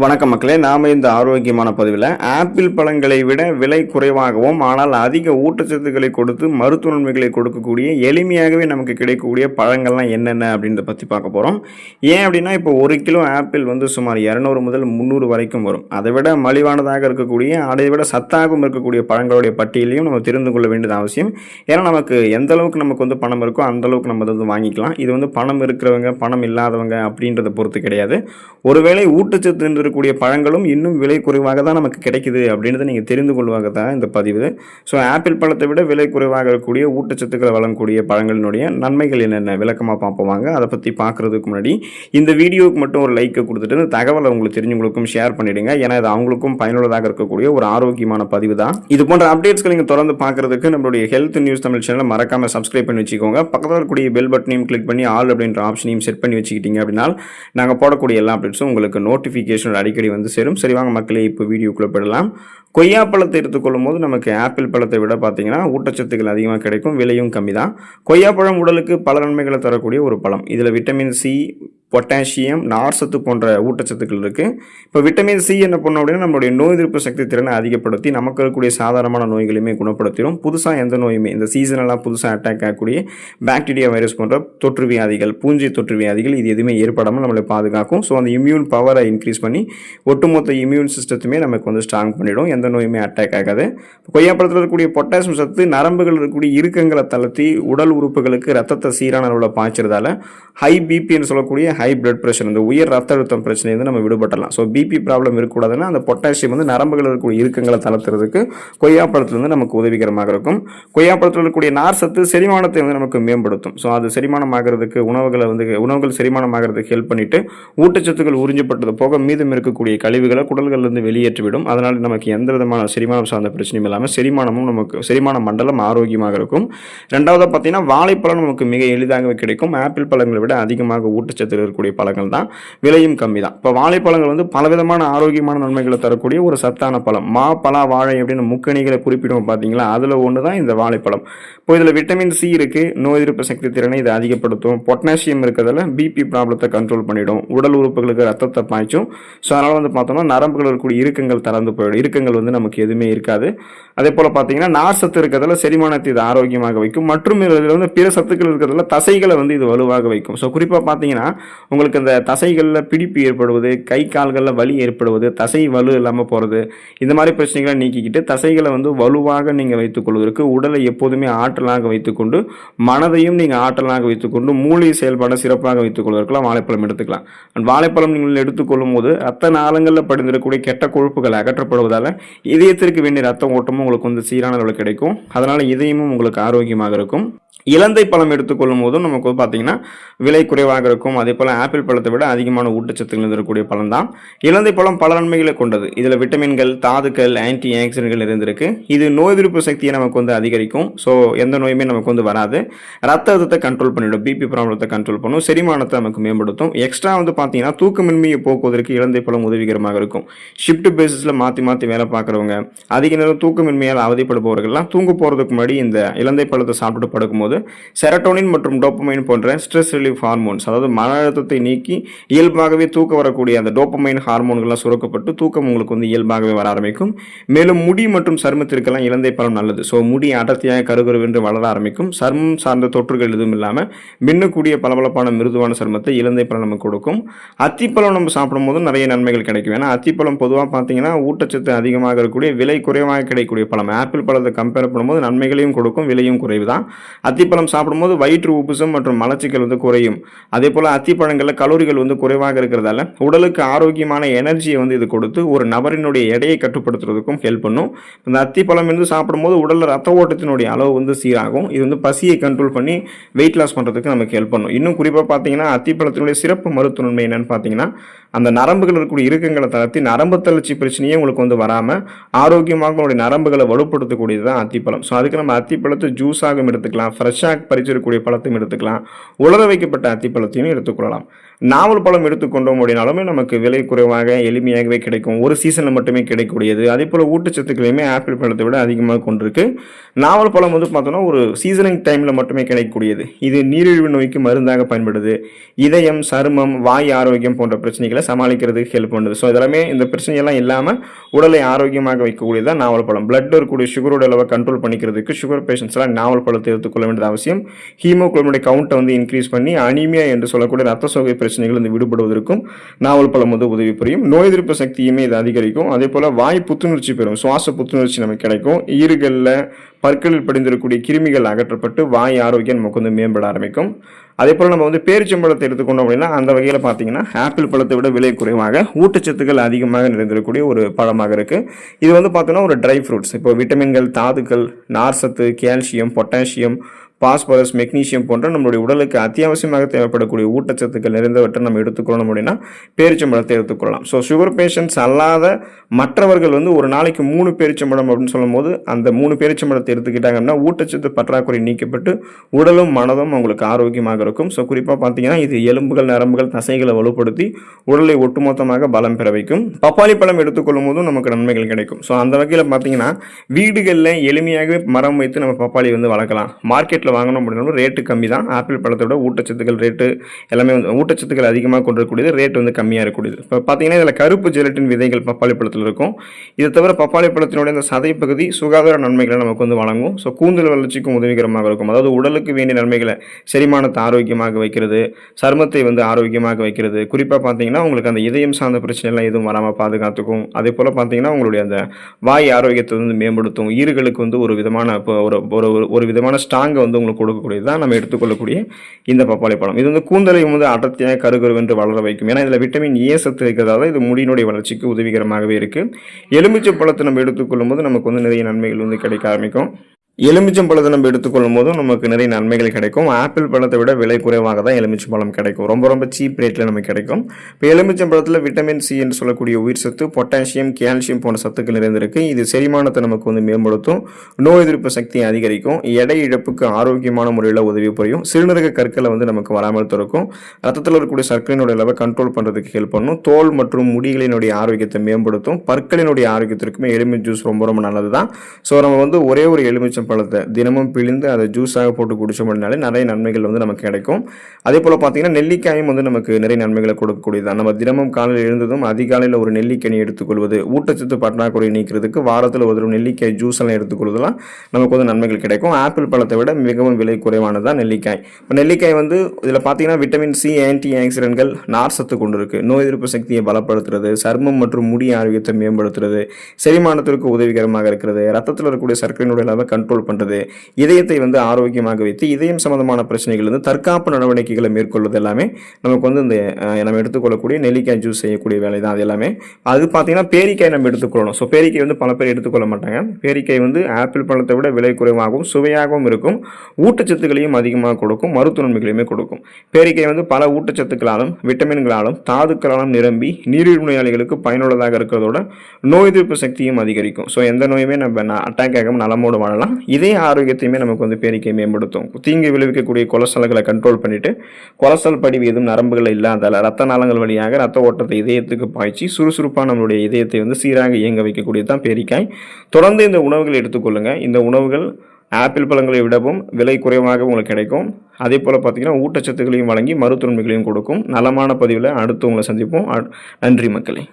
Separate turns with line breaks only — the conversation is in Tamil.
வணக்கம் மக்களே நாம் இந்த ஆரோக்கியமான பதிவில் ஆப்பிள் பழங்களை விட விலை குறைவாகவும் ஆனால் அதிக ஊட்டச்சத்துக்களை கொடுத்து மருத்துவ நன்மைகளை கொடுக்கக்கூடிய எளிமையாகவே நமக்கு கிடைக்கக்கூடிய பழங்கள்லாம் என்னென்ன அப்படின்றத பற்றி பார்க்க போகிறோம் ஏன் அப்படின்னா இப்போ ஒரு கிலோ ஆப்பிள் வந்து சுமார் இரநூறு முதல் முந்நூறு வரைக்கும் வரும். அதை விட மலிவானதாக இருக்கக்கூடிய அதை விட சத்தாகவும் இருக்கக்கூடிய பழங்களுடைய பட்டியலையும் நம்ம தெரிந்து கொள்ள வேண்டியது அவசியம். ஏன்னா நமக்கு எந்த அளவுக்கு நமக்கு வந்து பணம் இருக்கோ அந்த அளவுக்கு நம்ம அதை வந்து வாங்கிக்கலாம். இது வந்து பணம் இருக்கிறவங்க பணம் இல்லாதவங்க அப்படின்றத பொறுத்து கிடையாது. ஒருவேளை ஊட்டச்சத்து இருக்கக்கூடிய பழங்களும் இன்னும் விலை குறைவாக தான் நமக்கு கிடைக்குது அப்படின்றத நீங்கள் தெரிந்து கொள்வாங்க தான் இந்த பதிவு. ஸோ ஆப்பிள் பழத்தை விட விலை குறைவாக இருக்கக்கூடிய ஊட்டச்சத்துக்களை வழங்கக்கூடிய பழங்களினுடைய நன்மைகள் என்னென்ன? விளக்கமாக பார்ப்போம் வாங்க. அதை பற்றி பார்க்குறதுக்கு முன்னாடி இந்த வீடியோவுக்கு மட்டும் ஒரு லைக்கை கொடுத்துட்டு இந்த தகவலை உங்களுக்கு தெரிஞ்சவங்களுக்கும் ஷேர் பண்ணிடுங்க. ஏன்னா இது அவங்களுக்கும் பயனுள்ளதாக இருக்கக்கூடிய ஒரு ஆரோக்கியமான பதிவு தான். இது போன்ற அப்டேட்ஸ்களை நீங்கள் தொடர்ந்து பார்க்குறதுக்கு நம்மளுடைய ஹெல்த் நியூஸ் தமிழ் சேனலை மறக்காமல் சப்ஸ்கிரைப் பண்ணி வச்சுக்கோங்க. பக்கத்தில் இருக்கக்கூடிய பெல் பட்டனையும் கிளிக் பண்ணி ஆல் அப்படின்ற ஆப்ஷனையும் செட் பண்ணி வச்சுக்கிட்டீங்க அப்படின்னா நாங்கள் போடக்கூடிய எல்லா அப்டேட்ஸும் உங்களுக்கு நோட்டிஃபிகேஷன் அடிக்கடி வந்து சேரும். சரி வாங்க மக்களே இப்போ வீடியோக்குள்ளே போயிடலாம். கொய்யா பழத்தை எடுத்துக்கொள்ளும் போது நமக்கு ஆப்பிள் பழத்தை விட பார்த்தீங்கன்னா ஊட்டச்சத்துக்கள் அதிகமாக கிடைக்கும் விலையும் கம்மி தான் கொய்யாப்பழம் உடலுக்கு பல நன்மைகளை தரக்கூடிய ஒரு பழம். இதில் விட்டமின் சி பொட்டாசியம் நார்சத்து போன்ற ஊட்டச்சத்துக்கள் இருக்குது இப்போ விட்டமின் சி என்ன பண்ணோம் அப்படின்னா நம்மளுடைய நோய் எதிர்ப்பு சக்தி திறனை அதிகப்படுத்தி நமக்கு இருக்கக்கூடிய சாதாரணமான நோய்களையுமே குணப்படுத்திடும் புதுசாக எந்த நோயுமே இந்த சீசனெல்லாம் புதுசாக அட்டாக் ஆகக்கூடிய பாக்டீரியா வைரஸ் போன்ற தொற்று வியாதிகள் பூஞ்சை தொற்று வியாதிகள் இது எதுவுமே ஏற்படாமல் நம்மளை பாதுகாக்கும். ஸோ அந்த இம்யூன் பவரை இன்க்ரீஸ் பண்ணி ஒட்டுமொத்த இம்யூன் சிஸ்டத்துமே நமக்கு வந்து ஸ்ட்ராங் பண்ணிடும். எந்த நோயுமே அட்டாக் ஆகாது. கொய்யாப்பழத்தில் இருக்கக்கூடிய பொட்டாசியம் சத்து நரம்புகள் இருக்கக்கூடிய இறுக்கங்களை தளர்த்தி உடல் உறுப்புகளுக்கு ரத்தத்தை சீரான அளவில் பாய்ச்சறதால ஹை பிபின்னு சொல்லக்கூடிய ஹை பிளட் ப்ரெஷர் இந்த உயர் ரத்த அழுத்தம் பிரச்சனையிலிருந்து நம்ம விடுபடலாம். ஸோ பிபி ப்ராப்ளம் இருக்கக்கூடாதுன்னா அந்த பொட்டாசியம் வந்து நரம்புகள் இருக்கக்கூடிய இருக்கங்களை தளர்த்துறதுக்கு கொய்யாப்பழத்துலேருந்து நமக்கு உதவிகரமாக இருக்கும். கொய்யாப்பழத்தில் இருக்கக்கூடிய நார் சத்து செரிமானத்தை வந்து நமக்கு மேம்படுத்தும். ஸோ அது செரிமானம் ஆகிறதுக்கு உணவுகளை வந்து உணவுகள் செரிமானம் ஆகிறதுக்கு ஹெல்ப் பண்ணிட்டு ஊட்டச்சத்துக்கள் உறிஞ்சப்பட்டது போக மீதம் இருக்கக்கூடிய கழிவுகளை குடல்கள்லேருந்து வெளியேற்றிவிடும். அதனால் நமக்கு எந்த விதமான செரிமானம் சார்ந்த பிரச்சனையும் இல்லாமல் செரிமானமும் நமக்கு செரிமான மண்டலம் ஆரோக்கியமாக இருக்கும். ரெண்டாவது பார்த்தீங்கன்னா வாழைப்பழம் நமக்கு மிக எளிதாக கிடைக்கும். ஆப்பிள் பழங்களை விட அதிகமாக ஊட்டச்சத்து இருக்கக்கூடிய பழங்கள் தான் விலையும் கம்மி தான். இப்போ வாழைப்பழங்கள் வந்து பலவிதமான ஆரோக்கியமான நன்மைகளை தரக்கூடிய ஒரு சத்தான பழம். மா பலா வாழை அப்படின்னு முக்கணிகளை குறிப்பிடுவோம் பார்த்தீங்களா அதில் ஒன்று தான் இந்த வாழைப்பழம். இப்போ இதில் விட்டமின் சி இருக்குது நோய் எதிர்ப்பு சக்தி திறனை இது அதிகப்படுத்தும். பொட்டாசியம் இருக்கிறதுல பிபி ப்ராப்ளத்தை கண்ட்ரோல் பண்ணிவிடும் உடல் உறுப்புகளுக்கு ரத்தத்தை பாய்ச்சும். ஸோ அதனால் வந்து பார்த்தோம்னா நரம்புகள் இருக்கக்கூடிய இறுக்கங்கள் தளர்ந்து போயிடும். இறுக்கங்கள் வந்து நமக்கு எதுவுமே இருக்காது. அதே போல் பார்த்தீங்கன்னா நார் சத்து இருக்கிறதுல செரிமானத்தை இது ஆரோக்கியமாக வைக்கும். மற்றும் இதில் வந்து பிற சத்துக்கள் இருக்கிறதுல தசைகளை வந்து இது வலுவாக வைக்கும். ஸோ குறிப்பாக பார்த்தீங்கன்னா உங்களுக்கு இந்த தசைகளில் பிடிப்பு ஏற்படுவது கை கால்களில் வலி ஏற்படுவது தசை வலு இல்லாமல் போகிறது இந்த மாதிரி பிரச்சனைகளை நீக்கிக்கிட்டு தசைகளை வந்து வலுவாக நீங்கள் வைத்துக்கொள்வதற்கு உடலை எப்போதுமே ஆற்றலாக வைத்துக்கொண்டு மனதையும் நீங்கள் ஆற்றலாக வைத்துக்கொண்டு மூளை செயல்பாடை சிறப்பாக வைத்துக்கொள்வதற்கெல்லாம் வாழைப்பழம் எடுத்துக்கலாம். அண்ட் வாழைப்பழம் நீங்கள் எடுத்துக்கொள்ளும் போது ரத்த நாளங்களில் படிந்திருக்கக்கூடிய கெட்ட கொழுப்புகள் அகற்றப்படுவதால் இதயத்திற்கு வேண்டிய ரத்த ஓட்டமும் உங்களுக்கு வந்து சீரான அளவில் கிடைக்கும். அதனால் இதயமும் உங்களுக்கு ஆரோக்கியமாக இருக்கும். இலந்தை பழம் எடுத்துக்கொள்ளும் போதும் நமக்கு வந்து பார்த்தீங்கன்னா விலை குறைவாக இருக்கும். அதே பழம் ஆப்பிள் பழத்தை விட அதிகமான ஊட்டச்சத்துகள் இருக்கக்கூடிய பழம் தான் இலந்தை பழம் பல நன்மைகளை கொண்டது. இதில் விட்டமின்கள் தாதுக்கள் ஆன்டி ஆக்சிடென்ட்கள் இருந்திருக்கு இது நோய் எதிர்ப்பு சக்தியை நமக்கு வந்து அதிகரிக்கும். ஸோ எந்த நோயுமே நமக்கு வந்து வராது. ரத்த அழுத்தத்தை கண்ட்ரோல் பண்ணிவிடும் பிபி ப்ராப்ளத்தை கண்ட்ரோல் பண்ணும். செரிமானத்தை நமக்கு மேம்படுத்தும். எக்ஸ்ட்ரா வந்து பார்த்தீங்கன்னா தூக்கமின்மையை போக்குவதற்கு இலந்தை பழம் உதவிகரமாக இருக்கும். ஷிஃப்ட் பேசிஸில் மாற்றி மாற்றி வேலை பார்க்குறவங்க அதிக நேரம் தூக்கமின்மையால் அவதிப்படுபவர்கள்லாம் தூங்க போகிறதுக்கு முன்னாடி இந்த இலந்தை பழத்தை சாப்பிட்டு படுக்கும்போது செரட்டோனின் மற்றும் டோப்பமைன் போன்ற ஸ்ட்ரெஸ் ரிலீஃப் ஹார்மோன்ஸ் அதாவது மன அழுத்தத்தை நீக்கி இயல்பாகவே தூக்கம் வரக்கூடிய அந்த டோப்பமைன் ஹார்மோன்கள்லாம் சுரக்கப்பட்டு தூக்கம் உங்களுக்கு வந்து இயல்பாகவே வர ஆரம்பிக்கும். மேலும் முடி மற்றும் சருமத்திற்கெல்லாம் இலந்தை பழம் நல்லது. ஸோ முடி அடர்த்தியாக கருகருவென்று வளர ஆரம்பிக்கும். சர்மம் சார்ந்த தொற்றுகள் எதுவும் இல்லாமல் மின்னக்கூடிய பளபளப்பான மிருதுவான சருமத்தை இலந்தை பழம் நமக்கு கொடுக்கும். அத்திப்பழம் நம்ம சாப்பிடும் போது நிறைய நன்மைகள் கிடைக்கும். ஏன்னா அத்திப்பழம் பொதுவாக பார்த்தீங்கன்னா ஊட்டச்சத்து அதிகமாக இருக்கக்கூடிய விலை குறைவாக கிடைக்கக்கூடிய பழம். ஆப்பிள் பழத்தை கம்பேர் பண்ணும்போது நன்மைகளையும் கொடுக்கும் விலையும் குறைவு தான் அத்திப்பழம் சாப்பிடும்போது வயிற்று உப்புசம் மற்றும் மலச்சிக்கல் வந்து குறையும். அதே போல் பழங்களில் கலோரிகள் வந்து குறைவாக இருக்கிறதால உடலுக்கு ஆரோக்கியமான எனர்ஜியை வந்து இது கொடுத்து ஒரு நபரினுடைய எடையை கட்டுப்படுத்துறதுக்கும் ஹெல்ப் பண்ணும். இந்த அத்திப்பழம் வந்து சாப்பிடும்போது உடலில் ரத்த ஓட்டத்தினுடைய அளவு வந்து சீராகும். இது வந்து பசியை கண்ட்ரோல் பண்ணி வெயிட் லாஸ் பண்ணுறதுக்கு நமக்கு ஹெல்ப் பண்ணும். இன்னும் குறிப்பாக பார்த்தீங்கன்னா அத்திப்பழத்தினுடைய சிறப்பு மருத்துவ நன்மை என்னன்னு பார்த்தீங்கன்னா அந்த நரம்புகள் இருக்கக்கூடிய இறுக்கங்களை தளர்த்தி நரம்பு தளர்ச்சி பிரச்சனையே உங்களுக்கு வந்து வராமல் ஆரோக்கியமாக உங்களுடைய நரம்புகளை வலுப்படுத்தக்கூடியது தான் அத்திப்பழம் ஸோ அதுக்கு நம்ம அத்திப்பழத்தை ஜூஸாகவும் எடுத்துக்கலாம். ஃப்ரெஷ்ஷாக பறிச்சிருக்கக்கூடிய பழத்தையும் எடுத்துக்கலாம். உலர வைக்கப்பட்ட அத்திப்பழத்தையும் எடுத்துக்கலாம் எடுத்துக்கொள்ளலாம் நாவல் பழம் எடுத்துக்கொண்டோம் அப்படின்னாலுமே நமக்கு விலை குறைவாக எளிமையாகவே கிடைக்கும். ஒரு சீசனில் மட்டுமே கிடைக்கக்கூடியது. அதே போல் ஊட்டச்சத்துக்களையுமே ஆப்பிள் பழத்தை விட அதிகமாக கொண்டிருக்கு. நாவல் பழம் வந்து பார்த்தோன்னா ஒரு சீசனிங் டைமில் மட்டுமே கிடைக்கக்கூடியது. இது நீரிழிவு நோய்க்கு மருந்தாக பயன்படுது. இதயம் சருமம் வாய் ஆரோக்கியம் போன்ற பிரச்சனைகளை சமாளிக்கிறதுக்கு ஹெல்ப் பண்ணுது. ஸோ இதெல்லாமே இந்த பிரச்சனையெல்லாம் இல்லாமல் உடலை ஆரோக்கியமாக வைக்கக்கூடியதான் நாவல் பழம். பிளட்டில் இருக்கக்கூடிய சுகரோட அளவை கண்ட்ரோல் பண்ணிக்கிறதுக்கு சுகர் பேஷண்ட்ஸ்லாம் நாவல் பழத்தை எடுத்துக்கொள்ள வேண்டியது அவசியம். ஹீமோகுளோபினுடைய கவுண்ட்டை வந்து இன்க்ரீஸ் பண்ணி அனிமியா என்று சொல்லக்கூடிய ரத்த சோகை பிரச்சனைகள் வந்து விடுபடுவதற்கும் நாவல் பழம் வந்து உதவி புரியும். நோய் எதிர்ப்பு சக்தியுமே இது அதிகரிக்கும். அதே போல் வாய் புத்துணர்ச்சி பெறும். சுவாச புத்துணர்ச்சி நமக்கு கிடைக்கும். ஈறுகளில் பற்களில் படிந்திருக்கக்கூடிய கிருமிகள் அகற்றப்பட்டு வாய் ஆரோக்கியம் நமக்கு வந்து மேம்பட ஆரம்பிக்கும். அதே போல் நம்ம வந்து பேரிச்சம்பழத்தை எடுத்துக்கொண்டோம் அப்படின்னா அந்த வகையில் பார்த்தீங்கன்னா ஆப்பிள் பழத்தை விட விலை குறைவாக ஊட்டச்சத்துக்கள் அதிகமாக நிறைந்திருக்கக்கூடிய ஒரு பழமாக இருக்குது இது வந்து பார்த்தோன்னா ஒரு ட்ரை ஃப்ரூட்ஸ் இப்போ விட்டமின்கள் தாதுக்கள் நார்சத்து கால்சியம் பொட்டாசியம் பாஸ்பரஸ் மெக்னீஷியம் போன்ற நம்மளுடைய உடலுக்கு அத்தியாவசியமாக தேவைப்படக்கூடிய ஊட்டச்சத்துக்கள் நிறைந்தவற்றை நம்ம எடுத்துக்கொள்ளணும் அப்படின்னா பேரிச்சம்பழத்தை எடுத்துக்கொள்ளலாம். ஸோ சுகர் பேஷண்ட்ஸ் அல்லாத மற்றவர்கள் வந்து ஒரு நாளைக்கு மூணு பேரிச்சம்பழம் அப்படின்னு சொல்லும்போது அந்த மூணு பேரிச்சம்பழத்தை எடுத்துக்கிட்டாங்க அப்படின்னா ஊட்டச்சத்து பற்றாக்குறை நீக்கப்பட்டு உடலும் மனதும் அவங்களுக்கு ஆரோக்கியமாக இருக்கும். ஸோ குறிப்பாக பார்த்தீங்கன்னா இது எலும்புகள் நரம்புகள் தசைகளை வலுப்படுத்தி உடலை ஒட்டுமொத்தமாக பலம் பெற வைக்கும். பப்பாளி பழம் எடுத்துக்கொள்ளும் போதும் நமக்கு நன்மைகள் கிடைக்கும். ஸோ அந்த வகையில் பார்த்தீங்கன்னா வீடுகளில் எளிமையாகவே மரம் வைத்து நம்ம பப்பாளி வந்து வளர்க்கலாம். மார்க்கெட்டில் வாங்கணும் அப்படின்னா ரேட்டு கம்மி தான் ஆப்பிள் பழத்தை விட ஊட்டச்சத்துக்கள் ரேட்டு எல்லாமே வந்து ஊட்டச்சத்துக்கள் அதிகமாக கொண்டிருக்கக்கூடியது ரேட் வந்து கம்மியாக இருக்கக்கூடியது. இப்போ பார்த்தீங்கன்னா இதில் கருப்பு ஜெலட்டின் விதைகள் பப்பாளி பழத்தில் இருக்கும். இதை தவிர பப்பாளி பழத்தினுடைய இந்த சதை பகுதி சுகாதார நன்மைகளை நமக்கு வந்து வழங்கும். ஸோ கூந்தல் வளர்ச்சிக்கும் உதவிகரமாக இருக்கும். அதாவது உடலுக்கு வேண்டிய நன்மைகளை செரிமானத்தை ஆரோக்கியமாக வைக்கிறது சருமத்தை வந்து ஆரோக்கியமாக வைக்கிறது. குறிப்பாக பார்த்தீங்கன்னா உங்களுக்கு அந்த இதயம் சார்ந்த பிரச்சனைலாம் எதுவும் வராமல் பாதுகாத்துக்கும். அதே போல் பார்த்தீங்கன்னா உங்களுடைய அந்த வாய் ஆரோக்கியத்தை வந்து மேம்படுத்தும். ஈறுகளுக்கு வந்து ஒரு விதமான இப்போ ஒரு ஒரு ஒரு- ஒரு விதமான ஸ்ட்ராங்கை வந்து உங்களுக்கு கொடுக்கக்கூடியது தான் நம்ம எடுத்துக்கொள்ளக்கூடிய இந்த பப்பாளி பழம். இது வந்து கூந்தலை வந்து அடர்த்தியாக கருகருவென்று வளர வைக்கும். ஏன்னா இதில் விட்டமின் ஏ சத்து இருக்கிறதால இது முடியினுடைய வளர்ச்சிக்கு உதவிகரமாகவே இருக்குது எலுமிச்சை பழத்தை நம்ம எடுத்துக்கொள்ளும் போது நமக்கு வந்து நிறைய நன்மைகள் வந்து கிடைக்க ஆரம்பிக்கும். எலுமிச்சம் பழத்தை நம்ம எடுத்துக்கொள்ளும் போதும் நமக்கு நிறைய நன்மைகள் கிடைக்கும். ஆப்பிள் பழத்தை விட விலை குறைவாக தான் எலுமிச்சம் பழம் கிடைக்கும். ரொம்ப ரொம்ப சீப் ரேட்டில் நமக்கு கிடைக்கும். இப்போ எலுமிச்சம் பழத்தில் விட்டமின் சி என்று சொல்லக்கூடிய உயிர் சத்து பொட்டாசியம் கால்சியம் போன்ற சத்துக்கள் நிறைந்திருக்கு. இது செரிமானத்தை நமக்கு வந்து மேம்படுத்தும். நோய் எதிர்ப்பு சக்தியை அதிகரிக்கும். எடை இழப்புக்கு ஆரோக்கியமான முறையில் உதவி புரியும். சிறுநீரக கற்களை வந்து நமக்கு வராமல் தடுக்கும் ரத்தத்தில் இருக்கக்கூடிய சர்க்கரையினுடைய அளவை கண்ட்ரோல் பண்ணுறதுக்கு ஹெல்ப் பண்ணும். தோல் மற்றும் முடிகளினுடைய ஆரோக்கியத்தை மேம்படுத்தும். பற்களினுடைய ஆரோக்கியத்திற்குமே எலுமிச்சை ஜூஸ் ரொம்ப ரொம்ப நல்லது தான் ஸோ நம்ம வந்து ஒரே ஒரு எலுமிச்சம் பழத்தை தினமும் பிழிந்து அதை ஜூஸாக போட்டு குடிச்சோம் அப்படின்னாலே நிறைய நன்மைகள் வந்து நமக்கு கிடைக்கும். அதே போல் பார்த்தீங்கன்னா நெல்லிக்காயும் வந்து நமக்கு நிறைய நன்மைகளை கொடுக்கக்கூடியது நம்ம தினமும் காலையில் எழுந்ததும் அதிகாலையில் ஒரு நெல்லிக்கனி எடுத்துக்கொள்வது ஊட்டச்சத்து பற்றாக்குறை நீக்கிறதுக்கு வாரத்தில் ஒரு தடவை நெல்லிக்காய் ஜூஸ் எல்லாம் எடுத்துக்கொள்வதெல்லாம் நமக்கு வந்து நன்மைகள் கிடைக்கும். ஆப்பிள் பழத்தை விட மிகவும் விலை குறைவானது தான் நெல்லிக்காய். இப்போ நெல்லிக்காய் வந்து இதில் பார்த்தீங்கன்னா விட்டமின் சி ஆன்டி ஆக்சிடென்ட்கள் நார் சத்து கொண்டு இருக்குது நோய் எதிர்ப்பு சக்தியை பலப்படுத்துறது சர்மம் மற்றும் முடி ஆரோக்கியத்தை மேம்படுத்துறது செரிமானத்திற்கு உதவிகரமாக இருக்கிறது ரத்தத்தில் இருக்கக்கூடிய சர்க்கரையினுடைய அளவை கண்ட்ரோல் பண்ணுறது இதயத்தை வந்து ஆரோக்கியமாக வைத்து இதயம் சம்பந்தமான பிரச்சனைகள் வந்து தற்காப்பு நடவடிக்கைகளை மேற்கொள்வது எல்லாமே நமக்கு வந்து இந்த நம்ம எடுத்துக்கொள்ளக்கூடிய நெல்லிக்காய் ஜூஸ் செய்யக்கூடிய வேலை தான். அது எல்லாமே அது பார்த்தீங்கன்னா பேரிக்காய் நம்ம எடுத்துக்கொள்ளணும். ஸோ பேரிக்காய் வந்து பல பேர் எடுத்துக்கொள்ள மாட்டாங்க. பேரிக்காய் வந்து ஆப்பிள் பழத்தை விட விலை குறைவாகவும் சுவையாகவும் இருக்கும். ஊட்டச்சத்துக்களையும் அதிகமாக கொடுக்கும். மருத்துவ நன்மைகளையுமே கொடுக்கும். பேரிக்காய் வந்து பல ஊட்டச்சத்துக்களாலும் விட்டமின்களாலும் தாதுக்களாலும் நிரம்பி நீரிழிவு நோயாளிகளுக்கு பயனுள்ளதாக இருக்கிறதோட நோய் எதிர்ப்பு சக்தியும் அதிகரிக்கும். ஸோ எந்த நோயுமே நம்ம அட்டாக் ஆகாமல் நலமோடு வாழலாம். இதே ஆரோக்கியத்தையுமே நமக்கு வந்து பேரிக்கை மேம்படுத்தும். தீங்கு விளைவிக்கக்கூடிய கொலஸ்ட்ரால்களை கண்ட்ரோல் பண்ணிவிட்டு கொலஸ்ட்ரால் படிவு எதுவும் நரம்புகள் இல்லாதால ரத்த நாளங்கள் வழியாக ரத்த ஓட்டத்தை இதயத்துக்கு பாய்ச்சி சுறுசுறுப்பாக நம்மளுடைய இதயத்தை வந்து சீராக இயங்க வைக்கக்கூடியது தான் பேரிக்காய் தொடர்ந்து இந்த உணவுகளை எடுத்துக்கொள்ளுங்கள் இந்த உணவுகள் ஆப்பிள் பழங்களை விடவும் விலை குறைவாக உங்களுக்கு கிடைக்கும். அதே போல் பார்த்தீங்கன்னா ஊட்டச்சத்துக்களையும் வழங்கி மருத்துவன்மைகளையும் கொடுக்கும். நலமான பதிவில் அடுத்து உங்களை சந்திப்போம். அ- நன்றி மக்களே.